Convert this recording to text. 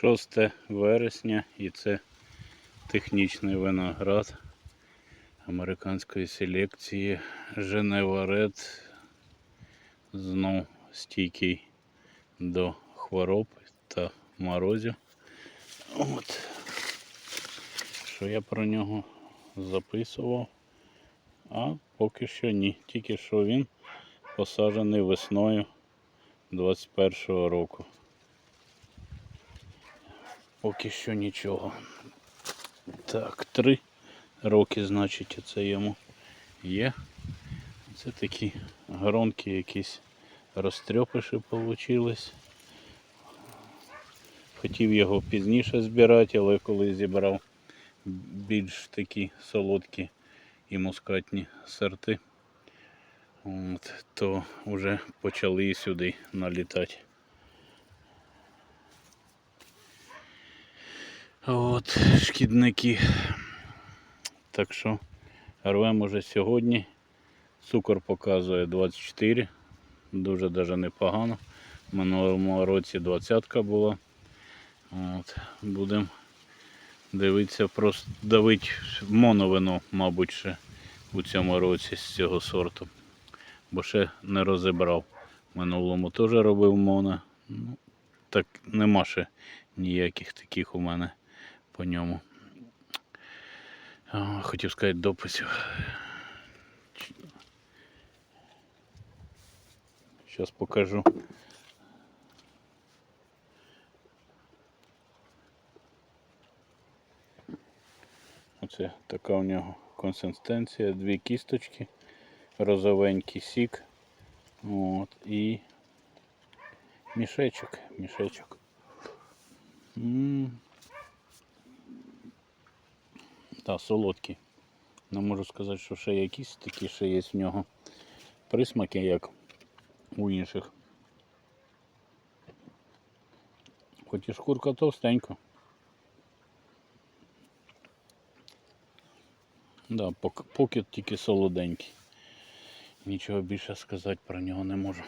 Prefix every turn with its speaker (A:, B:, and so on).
A: 6 вересня і це технічний виноград американської селекції Женева Ред. Знов стійкий до хвороб та морозів. От. Що я про нього записував? А поки що ні. Тільки що він посаджений весною 21-го року. Поки що нічого. Так, три роки, значить, це йому є. Це такі гронки якісь розтрьопиші получились. Хотів його пізніше збирати, але коли зібрав більш такі солодкі і мускатні сорти, от, то вже почали сюди налітати. От, шкідники. Так що рвемо вже сьогодні. Цукор показує 24, дуже даже непогано. В минулому році 20 була. От, будемо дивитися, просто давити моновино, мабуть, ще у цьому році з цього сорту. Бо ще не розібрав. В минулому теж робив моно. Ну, так нема ще ніяких таких у мене по ньому. Хотів сказати дописів. Зараз покажу. Оце така у нього консистенція, дві кісточки, розовенький сік. От, і мішечок, мішечок. М. Та, солодкий. Не можу сказати, що ще якісь такі ще є в нього присмаки, як у інших. Хоч і шкурка товстенька. Да, пок- поки тільки солоденький. Нічого більше сказати про нього не можу.